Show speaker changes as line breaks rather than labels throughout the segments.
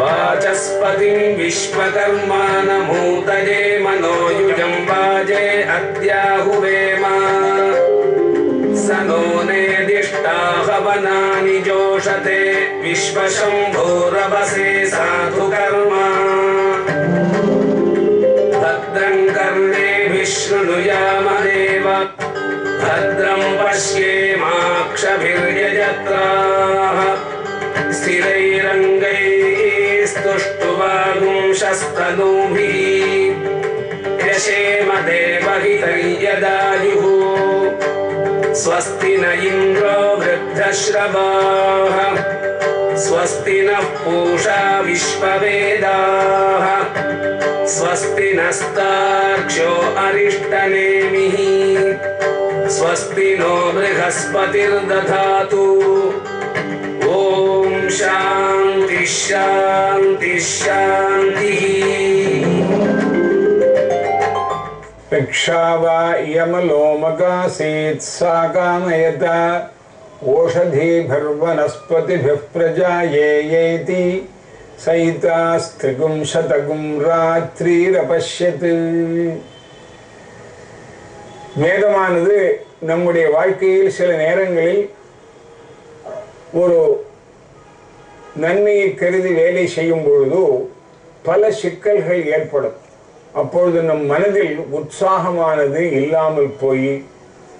वाचस्पतिं विश्वकर्माणमूतये मनोयुजं वाजे अद्याहुवेम स नो नेदिष्टा हवनानि जोषते विश्वशम्भोरवसे स्थिरैरङ्गैस्तुष्टुवागुंशस्तनूभिः यशेम देवहितं यदायुः स्वस्ति न इन्द्रो वृद्धश्रवाः। स्वस्ति नः पूषा विश्ववेदाः। स्वस्ति नस्तार्क्ष्यो अरिष्टनेमिः। स्वस्ति नो बृहस्पतिर्दधातु। ॐ शान्ति शान्ति शान्तिः
भिक्षा वा इयमलोमकासीत् सा कामयत ओषधीभिर्वनस्पतिभिः प्रजायेयेति सैतास्त्रिगुं शतगुं ராத்திரீரபஷ்யத் வேதமானது நம்முடைய வாழ்க்கையில் சில நேரங்களில் ஒரு நன்மையை கருதி வேலை செய்யும் பொழுது பல சிக்கல்கள் ஏற்படும் அப்பொழுது நம் மனதில் உற்சாகமானது இல்லாமல் போய்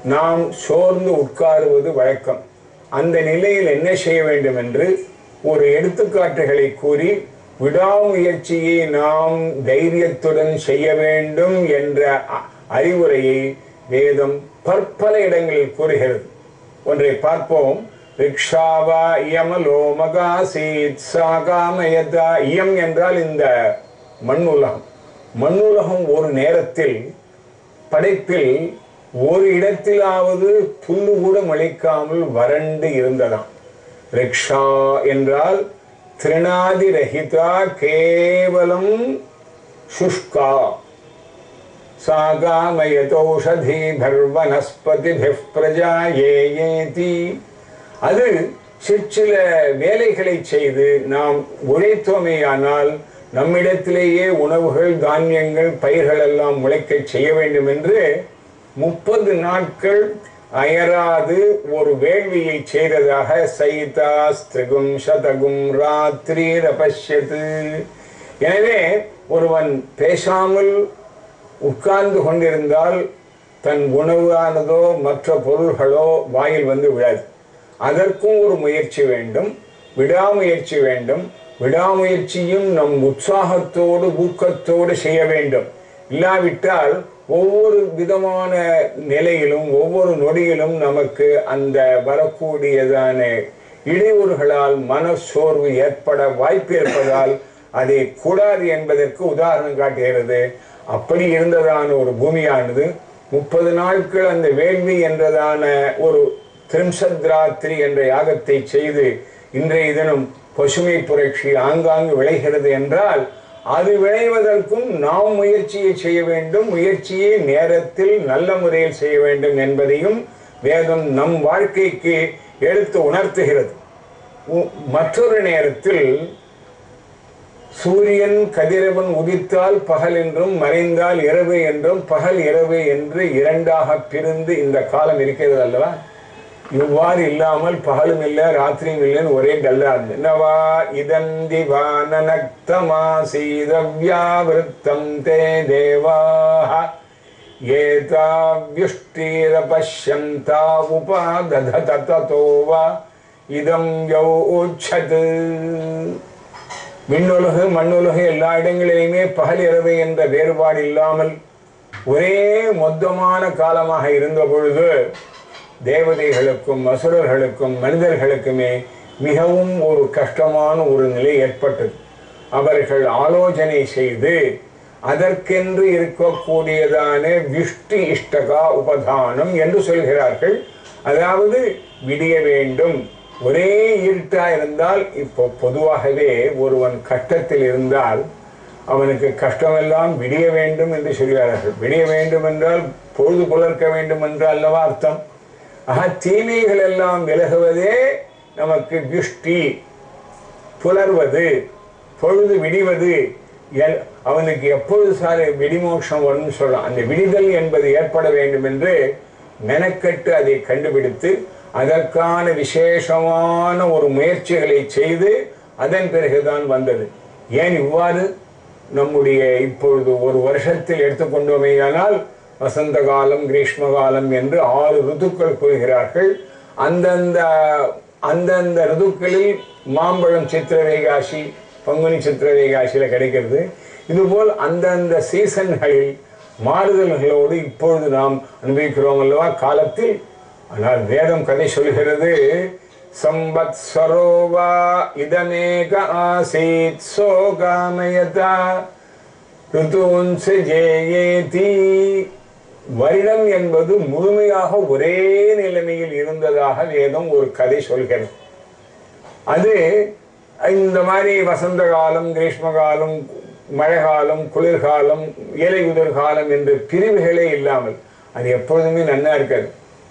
நாம் சோர்ந்து உட்காருவது வழக்கம். அந்த நிலையில் என்ன செய்ய வேண்டும் என்று ஒரு எடுத்துக்காட்டுகளை கூறி விடாமுயற்சியை நாம் தைரியத்துடன் செய்ய வேண்டும் என்ற அறிவுரையை வேதம் பற்பல இடங்களில் கூறுகிறது. ஒன்றை பார்ப்போம். ரிக்ஷாவா இயமலோமகாசீத் சாகாமயதா இயம் என்றால் இந்த மண் உலகம். மண்ணுலகம் ஒரு நேரத்தில் படைப்பில் ஒரு இடத்திலாவது புல்லு கூட முளைக்காமல் வறண்டு இருந்ததாம். ரிக்ஷா என்றால் திருநாதி ரஹிதா கேவலம் சுஷ்கா. சாகாமயதோஷதீபர்வனஸ்பதிபிப் பிரஜாயேயேதி. அது சிற்சில வேலைகளை செய்து நாம் உழைத்தோமேயானால் நம்மிடத்திலேயே உணவுகள் தானியங்கள் பயிர்கள் எல்லாம் முளைக்கச் செய்ய வேண்டும் என்று முப்பது நாட்கள் அயராது ஒரு வேள்வியை செய்ததாக சைதாஸ்திரிகும் சதகும் ராத்திரி ரபஷ்யது எனவே ஒருவன் பேசாமல் உட்கார்ந்து கொண்டிருந்தால் தன் உணவானதோ மற்ற பொருள்களோ வாயில் வந்து விழாது. அதற்கும் ஒரு முயற்சி வேண்டும் விடாமுயற்சி வேண்டும். விடாமுயற்சியும் நம் உற்சாகத்தோடு ஊக்கத்தோடு செய்ய வேண்டும். இல்லாவிட்டால் ஒவ்வொரு விதமான நிலையிலும் ஒவ்வொரு நொடியிலும் நமக்கு அந்த வரக்கூடியதான இடையூறுகளால் மனச்சோர்வு ஏற்பட வாய்ப்பு இருப்பதால் அதை கூடாது என்பதற்கு உதாரணம் காட்டுகிறது. அப்படி இருந்ததான ஒரு பூமியானது முப்பது நாட்கள் அந்த வேள்வி என்றதான ஒரு திரிம்சத்ராத்திரி என்ற யாகத்தை செய்து இன்றைய தினம் பசுமை புரட்சி ஆங்காங்கு விளைகிறது என்றால் அது விளைவதற்கும் நாம் முயற்சியை செய்ய வேண்டும் முயற்சியை நேரத்தில் நல்ல முறையில் செய்ய வேண்டும் என்பதையும் வேதம் நம் வாழ்க்கைக்கு எடுத்து உணர்த்துகிறது. உ- மற்றொரு நேரத்தில் சூரியன் கதிரவன் உதித்தால் பகல் என்றும் மறைந்தால் இரவு என்றும் பகல் இரவு என்று இரண்டாக பிரிந்து இந்த காலம் இருக்கிறது அல்லவா? இவ்வாறு இல்லாமல் பகலும் இல்லை ராத்திரியும் இல்லைன்னு ஒரே டல்லா இருந்து நவா இதந்தி வானனக்தமாசீதவ்யாவிருத்தம் தே தேவாः ஏதாவ்யுஷ்டீரபஷ்யந்தா உபாததத ததோ வா இதம் யோ உச்சது விண்ணுலகு மண்ணுலகு எல்லா இடங்களிலுமே பகல் இரவு என்ற வேறுபாடு இல்லாமல் ஒரே மொத்தமான காலமாக இருந்த பொழுது தேவதைகளுக்கும் அசுரர்களுக்கும் மனிதர்களுக்குமே மிகவும் ஒரு கஷ்டமான ஒரு நிலை ஏற்பட்டது. அவர்கள் ஆலோசனை செய்து அதற்கென்று இருக்கக்கூடியதான விஷ்டி இஷ்டகா உபதானம் என்று சொல்கிறார்கள். அதாவது விடிய வேண்டும். ஒரே இருட்டா இருந்தால் இப்போ பொதுவாகவே ஒருவன் கஷ்டத்தில் இருந்தால் அவனுக்கு கஷ்டமெல்லாம் விடிய வேண்டும் என்று சொல்கிறார்கள். விடிய வேண்டும் என்றால் பொழுது புலர்க்க வேண்டும் என்று அல்லவா அர்த்தம்? ஆக தீமைகள் எல்லாம் விலகுவதே நமக்கு துஷ்டி புலர்வது பொழுது விடிவது அவனுக்கு எப்பொழுது சார் விடிமோஷம் வரும்னு சொல்லலாம் அந்த விடிதல் என்பது ஏற்பட வேண்டும் என்று மெனக்கட்டு அதை கண்டுபிடித்து அதற்கான விசேஷமான ஒரு முயற்சிகளை செய்து அதன் பிறகுதான் வந்தது. ஏன் இவ்வாறு? நம்முடைய இப்பொழுது ஒரு வருஷத்தில் எடுத்துக்கொண்டோமேயானால் வசந்த காலம் கிரீஷ்ம காலம் என்று ஆறு ருதுக்கள் கூறுகிறார்கள். அந்தந்த அந்தந்த ருதுக்களில் மாம்பழம் சித்திரவேகாசி பங்குனி சித்திரவேகாசியில கிடைக்கிறது. இதுபோல் அந்தந்த சீசன்களில் மாறுதல்களோடு இப்பொழுது நாம் அனுபவிக்கிறோம் அல்லவா? காலத்தில் ஆனால் வேதம் கதை சொல்கிறது சம்பத் சரோவா இதமேக ஆசீத் சோகாமயதா ருதூன்சு ஜேயேதி வருடம் என்பது முழுமையாக ஒரே நிலைமையில் இருந்ததாக வேதம் ஒரு கதை சொல்கிறது. அது இந்த மாதிரி வசந்த காலம் கிரீஷ்ம காலம் மழை காலம் குளிர்காலம் இலையுதிர் காலம் என்று பிரிவுகளே இல்லாமல் அது எப்பொழுதுமே நன்னா இருக்காது.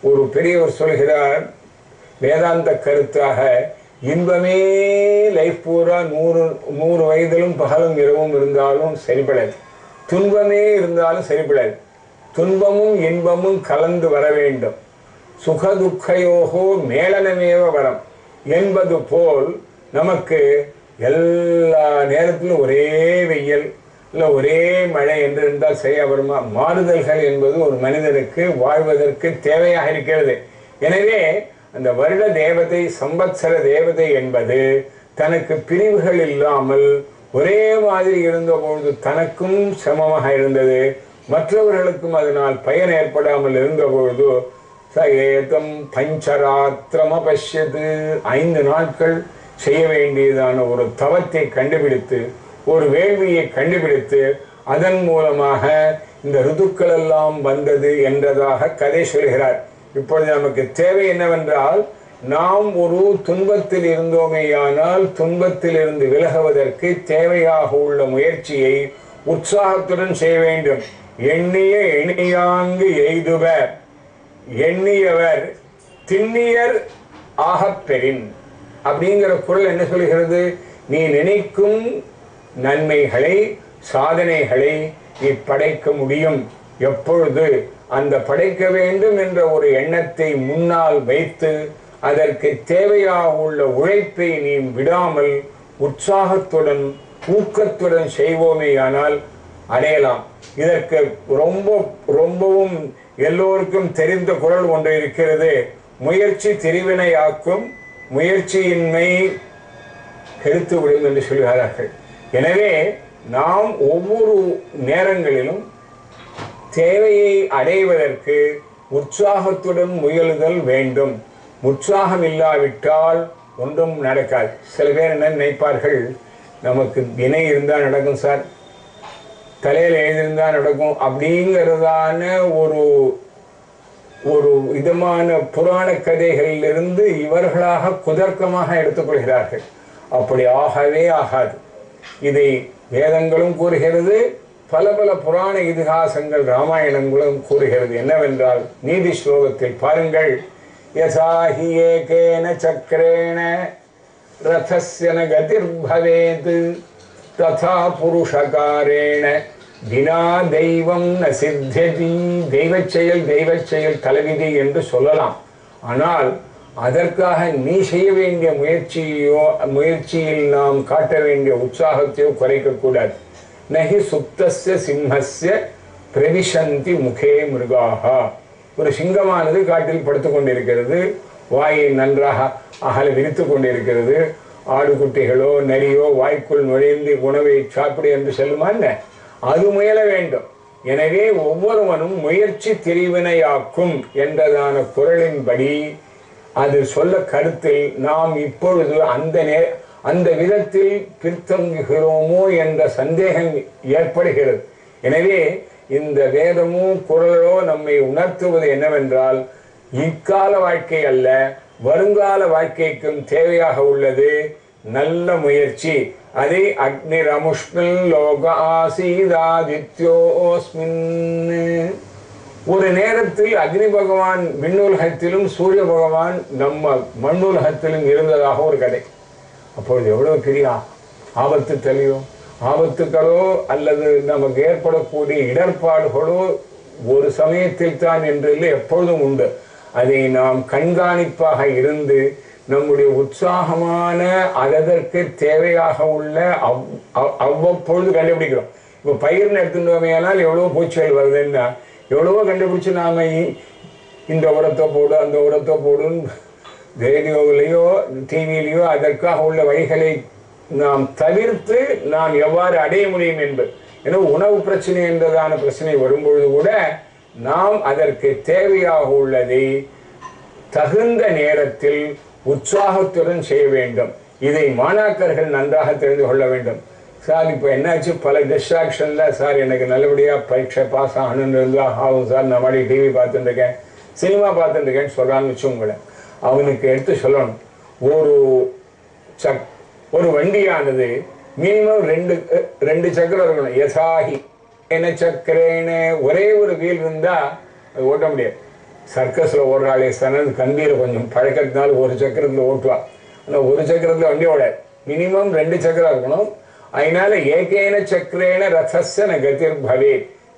ஒரு பெரியவர் சொல்கிறார் வேதாந்த கருத்தாக இன்பமே லைஃப் பூரா நூறு நூறு வயதிலும் பகலும் இரவும் இருந்தாலும் சரிபடாது துன்பமே இருந்தாலும் சரிபடாது துன்பமும் இன்பமும் கலந்து வர வேண்டும். சுகதுக்கையோகோ மேலனமேவ வரம். என்பது போல் நமக்கு எல்லா நேரத்திலும் ஒரே வெயில் இல்லை ஒரே மழை என்று இருந்தால் செய்ய வருமா? மாறுதல்கள் என்பது ஒரு மனிதனுக்கு வாழ்வதற்கு தேவையாக இருக்கிறது. எனவே அந்த வருட தேவதை சம்பத்சர தேவதை என்பது தனக்கு பிரிவுகள் இல்லாமல் ஒரே மாதிரி இருந்தபொழுது தனக்கும் சமமாக இருந்தது. மற்றவர்களுக்கும் அதனால் பயன் ஏற்படாமல் இருந்தபொழுதோ ஏதம் பஞ்சராத்திரம பசியது ஐந்து நாட்கள் செய்ய வேண்டியதான ஒரு தவத்தை கண்டுபிடித்து ஒரு வேள்வியை கண்டுபிடித்து அதன் மூலமாக இந்த ருதுக்கள் எல்லாம் வந்தது என்றதாக கதை சொல்கிறார். இப்பொழுது நமக்கு தேவை என்னவென்றால் நாம் ஒரு துன்பத்தில் இருந்தோமேயானால் துன்பத்தில் இருந்து விலகுவதற்கு தேவையாக உள்ள முயற்சியை உற்சாகத்துடன் செய்ய வேண்டும். எண்ணிய இணையாங்கு எய்துவர். எண்ணியவர் திண்ணியர் ஆகப்பெறின் அப்படிங்கிற குரல் என்ன சொல்கிறது நீ நினைக்கும் நன்மைகளை சாதனைகளை நீ படைக்க முடியும். எப்பொழுது அந்த படைக்க வேண்டும் என்ற ஒரு எண்ணத்தை முன்னால் வைத்து அதற்கு தேவையாக உள்ள உழைப்பை நீ விடாமல் உற்சாகத்துடன் ஊக்கத்துடன் செய்வோமேயானால் அடையலாம். இதற்கு ரொம்ப ரொம்பவும் எல்லோருக்கும் தெரிந்த குரல் ஒன்று இருக்கிறது. முயற்சி திரிவினையாக்கும் முயற்சியின்மை கெடுத்து விடும் என்று சொல்கிறார்கள். எனவே நாம் ஒவ்வொரு நேரங்களிலும் தேவையை அடைவதற்கு உற்சாகத்துடன் முயலுதல் வேண்டும். உற்சாகம் இல்லாவிட்டால் ஒன்றும் நடக்காது. சில பேர் என்ன நினைப்பார்கள்? நமக்கு வினை இருந்தால் நடக்கும் சார். தலையில் எழுதியிருந்தா நடக்கும் அப்படிங்கிறதான ஒரு ஒரு விதமான புராண கதைகளிலிருந்து இவர்களாக குதர்க்கமாக எடுத்துக்கொள்கிறார்கள். அப்படி ஆகவே ஆகாது. இதை வேதங்களும் கூறுகிறது பல பல புராண இதிகாசங்கள் ராமாயணங்களும் கூறுகிறது. என்னவென்றால் நீதி ஸ்லோகத்தில் பாருங்கள் யசாஹி ஏகேன சக்கரேண ரதஸ்யன கதிர்பவேது ததா புருஷகாரேண வினா தெய்வம் ந சித்தியதி தெய்வச் செயல் தெய்வச் செயல் தலைவிதி என்று சொல்லலாம். ஆனால் அதற்காக நீ செய்ய வேண்டிய முயற்சியோ முயற்சியில் நாம் காட்ட வேண்டிய உற்சாகத்தையோ குறைக்கக்கூடாது நகி சுப்தஸ்ய சிம்மஸ்ய பிரவிசந்தி முகே மிருகாக ஒரு சிங்கமானது காட்டில் படுத்து கொண்டிருக்கிறது. வாயை நன்றாக அகல விரித்து கொண்டிருக்கிறது. ஆடு குட்டிகளோ நரியோ வாய்க்குள் நுழைந்து உணவை சாப்பிடு என்று செல்லுமா என்ன? அது முயல வேண்டும். எனவே ஒவ்வொருவனும் முயற்சி தெரிவினையாக்கும் என்றதான குரலின்படி அது சொல்ல கருத்தில் நாம் இப்பொழுது அந்த நே அந்த விதத்தில் பின்தங்குகிறோமோ என்ற சந்தேகம் ஏற்படுகிறது. எனவே இந்த வேதமோ குரலோ நம்மை உணர்த்துவது என்னவென்றால் இக்கால வாழ்க்கை அல்ல வருங்கால வாழ்க்கைக்கும் தேவையாக உள்ளது. நல்ல முயற்சி. அதை அக்னிரமுஷ்மில் லோக ஆசீதாதித்யோஸ்மின். ஒரு நேரத்தில் அக்னி பகவான் விண்ணுலகத்திலும் சூரிய பகவான் நம்ம மண்ணுலகத்திலும் இருந்ததாக ஒரு கதை. அப்பொழுது எவ்வளவு பெரிய ஆபத்து தெரியும் ஆபத்துக்களோ அல்லது நமக்கு ஏற்படக்கூடிய இடர்பாடுகளோ ஒரு சமயத்தில் தான் என்று இல்லை எப்பொழுதும் உண்டு. அதை நாம் கண்காணிப்பாக இருந்து நம்முடைய உற்சாகமான அதற்கு தேவையாக உள்ள அவ் அவ்- அவ்வப்பொழுது கண்டுபிடிக்கிறோம். இப்போ பயிர்னு எடுத்துட்டோமையானால் எவ்வளவோ பூச்சிகள் வருதுன்னா எவ்வளவோ கண்டுபிடிச்சு நாம இந்த உரத்தை போடு அந்த உரத்தை போடுன்னு ரேடியோவிலேயோ டிவியிலேயோ அதற்காக உள்ள வழிகளை நாம் தவிர்த்து நாம் எவ்வாறு அடைய முடியும் என்பது. ஏன்னா உணவு பிரச்சனை என்றதான பிரச்சனை வரும்பொழுது கூட நாம் அதற்கு தேவையாக உள்ளதை தகுந்த நேரத்தில் உற்சாகத்துடன் செய்ய வேண்டும். இதை மாணாக்கர்கள் நன்றாக தெரிந்து கொள்ள வேண்டும். சார் இப்போ என்னாச்சு? பல டிஸ்ட்ராக்ஷன்ல சார் எனக்கு நல்லபடியாக பரீட்சை பாஸ் ஆகணும்னு இருந்தால் ஆகும் சார். நான் மாதிரி டிவி பார்த்துட்டுருக்கேன் சினிமா பார்த்துட்டுருக்கேன்னு சொல்கிறான்னு வச்சுக்கோங்களேன். அவனுக்கு எடுத்து சொல்லணும். ஒரு சக் ஒரு வண்டியானது மினிமம் ரெண்டு ரெண்டு சக்கரம் இருக்கணும். யசாகி என்ன சக்கரேன்னு ஒரே ஒரு வீல் இருந்தா அது ஓட்ட முடியாது. சர்க்கஸ்ல ஓடுறாளே சனது கம்பியில கொஞ்சம் பழக்கத்தினால ஒரு சக்கரத்துல ஓட்டுவா. ஆனால் ஒரு சக்கரத்துல வண்டி ஓடாது. மினிமம் ரெண்டு சக்கரம் இருக்கணும். அதனால ஏகேன சக்கரேன ரதஸ்ஸன கதிர் பவே.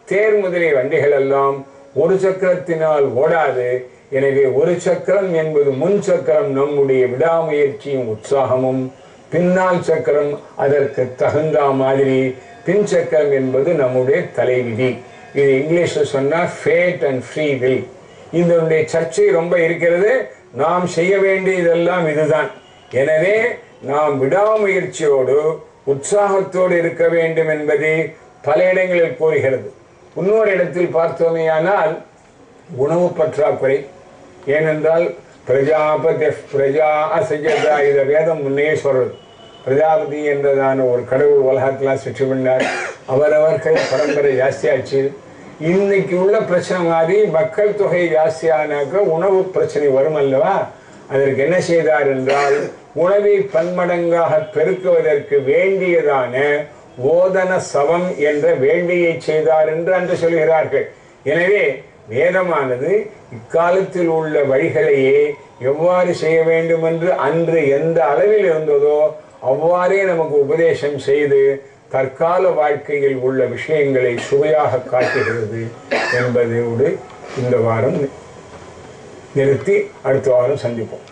தேர் முதலிய வண்டிகள் எல்லாம் ஒரு சக்கரத்தினால் ஓடாது. எனவே ஒரு சக்கரம் என்பது முன் சக்கரம் நம்முடைய விடாமுயற்சியும் உற்சாகமும். பின்னால் சக்கரம் அதற்கு தகுந்த மாதிரி பின்சக்கரம் என்பது நம்முடைய தலைவிதி. இது இங்கிலீஷில் சொன்னால் ஃபேட் அண்ட் ஃப்ரீ வில் இதனுடைய சர்ச்சை ரொம்ப இருக்கிறது. நாம் செய்ய வேண்டியதெல்லாம் இதுதான். எனவே நாம் விடாமுயற்சியோடு உற்சாகத்தோடு இருக்க வேண்டும் என்பது பல இடங்களில் கூறுகிறது. இன்னொரு இடத்தில் பார்த்தோமேயானால் உணவு பற்றாக்குறை. ஏனென்றால் பிரஜாபதி பிரஜா அசஜதா இதை வேதம் முன்னே சொல்றது. பிரஜாபதி என்றதான ஒரு கடவுள் உலகத்தெல்லாம் சுற்றி பண்ணார் அவரவர்கள் பரம்பரை ஜாஸ்தியாச்சு. இன்னைக்கு உள்ள பிரச்சனை மாதிரி மக்கள் தொகை ஜாஸ்தியானாக்க உணவு பிரச்சனை வரும் அல்லவா? அதற்கு என்ன செய்தார் என்றால் உணவை பன்மடங்காக பெருக்குவதற்கு வேண்டியதான ஓதன சவம் என்ற வேள்வியை செய்தார் என்று அன்று சொல்கிறார்கள். எனவே வேதமானது இக்காலத்தில் உள்ள வழிகளையே எவ்வாறு செய்ய வேண்டும் என்று அன்று எந்த அளவில் இருந்ததோ அவ்வாறே நமக்கு உபதேசம் செய்து தற்கால வாழ்க்கையில் உள்ள விஷயங்களை சுவையாக காட்டுகிறது என்பதோடு இந்த வாரம் நிறுத்தி அடுத்த வாரம் சந்திப்போம்.